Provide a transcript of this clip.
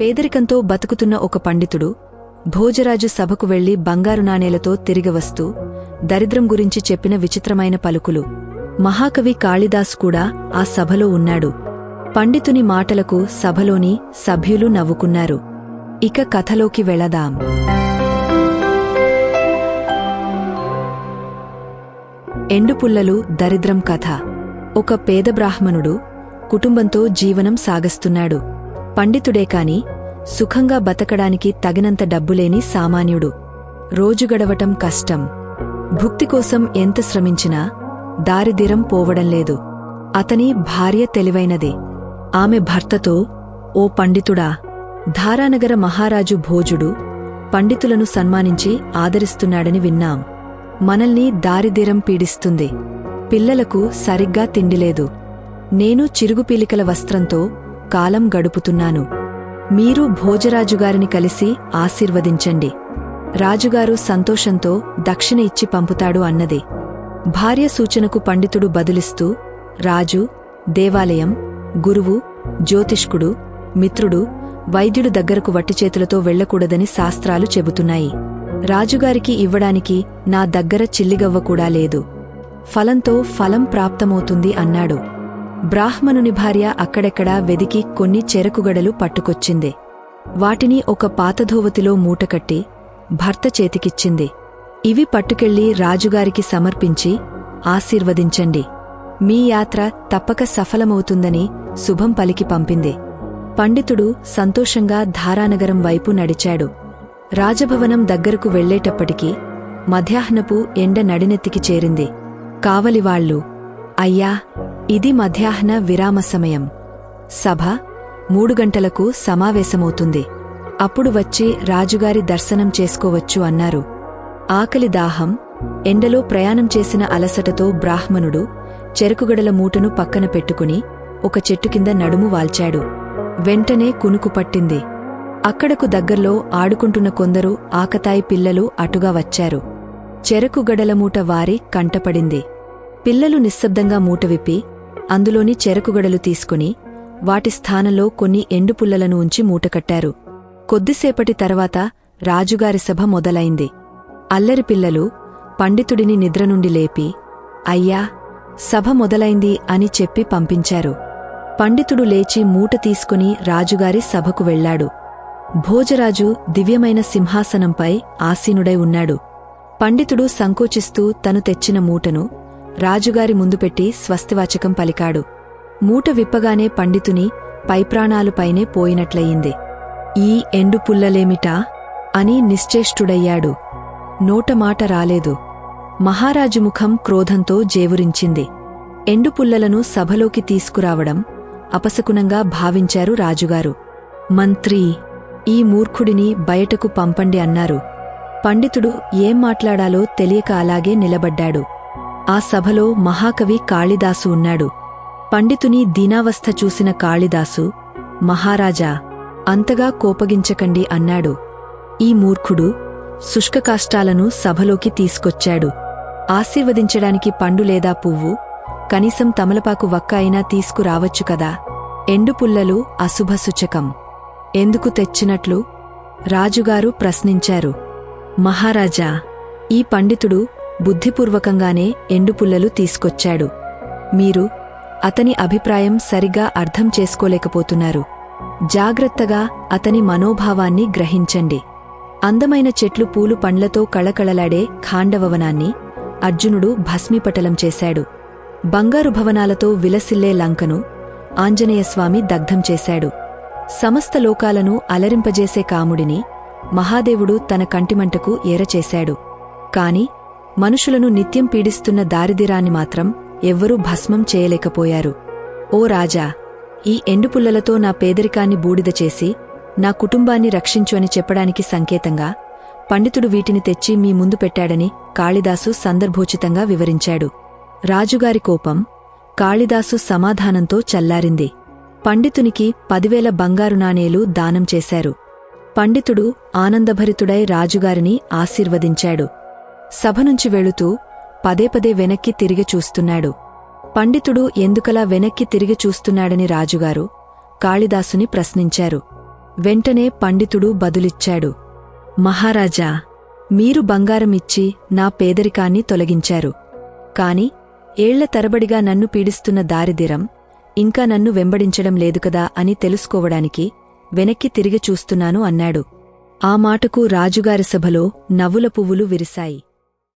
పేదరికంతో బతుకుతున్న ఒక పండితుడు భోజరాజు సభకు వెళ్ళి బంగారు నాణేలతో తిరిగి వస్తూ దరిద్రం గురించి చెప్పిన విచిత్రమైన పలుకులు. మహాకవి కాళిదాస్ కూడా ఆ సభలో ఉన్నాడు. పండితుని మాటలకు సభలోని సభ్యులు నవ్వుకున్నారు. ఇక కథలోకి వెళదాం. ఎండుపుల్లలు దరిద్రం కథ. ఒక పేద బ్రాహ్మణుడు కుటుంబంతో జీవనం సాగస్తున్నాడు. పండితుడే కాని సుఖంగా బతకడానికి తగినంత డబ్బులేని సామాన్యుడు. రోజు గడవటం కష్టం. భుక్తి కోసం ఎంత శ్రమించినా దారిదిరం పోవడం లేదు. అతని భార్య తెలివైనది. ఆమె భర్తతో ఓ పండితుడా ధారానగర మహారాజు భోజుడు పండితులను సన్మానించి ఆదరిస్తున్నాడని విన్నాం. మనల్ని దారిదిరం పీడిస్తుంది. పిల్లలకు సరిగ్గా తిండిలేదు నేను చిరుగుపీలికల వస్త్రంతో కాలం గడుపుతున్నాను. మీరు భోజరాజుగారిని కలిసి ఆశీర్వదించండి. రాజుగారు సంతోషంతో దక్షిణ ఇచ్చి పంపుతాడు అన్నది. భార్య సూచనకు పండితుడు బదులిస్తూ రాజు దేవాలయం గురువు జ్యోతిష్కుడు మిత్రుడు వైద్యుడు దగ్గరకు వట్టిచేతులతో వెళ్ళకూడదని శాస్త్రాలు చెబుతున్నాయి. రాజుగారికి ఇవ్వడానికి నా దగ్గర చిల్లిగవ్వ కూడా లేదు. ఫలంతో ఫలం ప్రాప్తమవుతుంది అన్నాడు. బ్రాహ్మణుని భార్య అక్కడెక్కడా వెదికి కొన్ని చెరకుగడలు పట్టుకొచ్చింది. వాటిని ఒక పాతధోవతిలో మూటకట్టి భర్త చేతికిచ్చింది. ఇవి పట్టుకెళ్ళి రాజుగారికి సమర్పించి ఆశీర్వదించండి. మీ యాత్ర తప్పక సఫలమవుతుందని శుభం పలికి పంపింది. పండితుడు సంతోషంగా ధారానగరం వైపు నడిచాడు. రాజభవనం దగ్గరకు వెళ్ళేటప్పటికీ మధ్యాహ్నపు ఎండ నడినెత్తికి చేరింది. కావలివాళ్ళు అయ్యా ఇది మధ్యాహ్న విరామ సమయం. సభ మూడు గంటలకు సమావేశమవుతుంది. అప్పుడు వచ్చి రాజుగారి దర్శనం చేసుకోవచ్చు అన్నారు. ఆకలి దాహం ఎండలో ప్రయాణం చేసిన అలసటతో బ్రాహ్మణుడు చెరుకుగడల మూటను పక్కన పెట్టుకుని ఒక చెట్టు కింద నడుము వాల్చాడు. వెంటనే కునుకు పట్టింది. అక్కడకు దగ్గర్లో ఆడుకుంటున్న కొందరు ఆకతాయి పిల్లలు అటుగా వచ్చారు. చెరకు గడల మూట వారి కంటపడింది. పిల్లలు నిశ్శబ్దంగా మూట విప్పి అందులోని చెరకుగడలు తీసుకుని వాటి స్థానంలో కొన్ని ఎండుపుల్లలను ఉంచి మూటకట్టారు కొద్దిసేపటి తర్వాత రాజుగారి సభ మొదలైంది. అల్లరి పిల్లలు పండితుడిని నిద్ర నుండి లేపి అయ్యా సభ మొదలైంది అని చెప్పి పంపించారు. పండితుడు లేచి మూట తీసుకుని రాజుగారి సభకు వెళ్ళాడు భోజరాజు దివ్యమైన సింహాసనంపై ఆసీనుడై ఉన్నాడు. పండితుడు సంకోచిస్తూ తను తెచ్చిన మూటను రాజుగారి ముందు పెట్టి స్వస్తివాచకం పలికాడు. మూట విప్పగానే పండితుని పైప్రాణాలుపైనే పోయినట్లయింది. ఈ ఎండు పుల్లలేమిటా? అని నిశ్చేష్టుడయ్యాడు. నోటమాట రాలేదు. మహారాజు ముఖం క్రోధంతో జేవురించింది. ఎండుపుల్లలను సభలోకి తీసుకురావడం అపశకునంగా భావించారు రాజుగారు. మంత్రి ఈ మూర్ఖుడిని బయటకు పంపండి అన్నారు. పండితుడు ఏం మాట్లాడాలో తెలియక అలాగే నిలబడ్డాడు. ఆ సభలో మహాకవి కాళిదాసు ఉన్నాడు. పండితుని దీనావస్థ చూసిన కాళిదాసు మహారాజా అంతగా కోపగించకండి అన్నాడు. ఈ మూర్ఖుడు శుష్కకాష్టాలను సభలోకి తీసుకొచ్చాడు. ఆశీర్వదించడానికి పండు లేదా పువ్వు కనీసం తమలపాకు వక్క అయినా తీసుకురావచ్చు కదా. ఎండుపుల్లలు అశుభసూచకం. ఎందుకు తెచ్చినట్లు? రాజుగారు ప్రశ్నించారు. మహారాజా ఈ పండితుడు బుద్ధిపూర్వకంగానే ఎండుపుల్లలు తీసుకొచ్చాడు. మీరు అతని అభిప్రాయం సరిగా అర్థం చేసుకోలేకపోతున్నారు. జాగ్రత్తగా అతని మనోభావాన్ని గ్రహించండి. అందమైన చెట్లు పూలు పండ్లతో కళకళలాడే ఖాండవవనాన్ని అర్జునుడు భస్మిపటలం చేశాడు. బంగారు భవనాలతో విలసిల్లే లంకను ఆంజనేయస్వామి దగ్ధం చేశాడు. సమస్త లోకాలను అలరింపజేసే కాముడిని మహాదేవుడు తన కంటిమంటకు ఏరచేశాడు. కాని మనుషులను నిత్యం పీడిస్తున్న దారిదిరాన్ని మాత్రం ఎవ్వరూ భస్మం చేయలేకపోయారు. ఓ రాజా ఈ ఎండుపుల్లలతో నా పేదరికాన్ని బూడిద చేసి నా కుటుంబాన్ని రక్షించు అని చెప్పడానికి సంకేతంగా పండితుడు వీటిని తెచ్చి మీ ముందు పెట్టాడని కాళిదాసు సందర్భోచితంగా వివరించాడు. రాజుగారి కోపం కాళిదాసు సమాధానంతో చల్లారింది. పండితునికి పదివేల బంగారు నాణేలు దానం చేశారు. పండితుడు ఆనందభరితుడై రాజుగారిని ఆశీర్వదించాడు. సభ నుంచి వెళుతూ పదే పదే వెనక్కి తిరిగి చూస్తున్నాడు. పండితుడు ఎందుకలా వెనక్కి తిరిగి చూస్తున్నాడని రాజుగారు కాళిదాసుని ప్రశ్నించారు. వెంటనే పండితుడు బదులిచ్చాడు. మహారాజా మీరు బంగారమిచ్చి నా పేదరికాన్ని తొలగించారు. కాని ఏళ్ళ తరబడిగా నన్ను పీడిస్తున్న దారిదిరం ఇంకా నన్ను వెంబడించడం లేదు కదా అని తెలుసుకోవడానికి వెనక్కి తిరిగి చూస్తున్నాను అన్నాడు. ఆ మాటకు రాజుగారి సభలో నవ్వుల పువ్వులు విరిశాయి.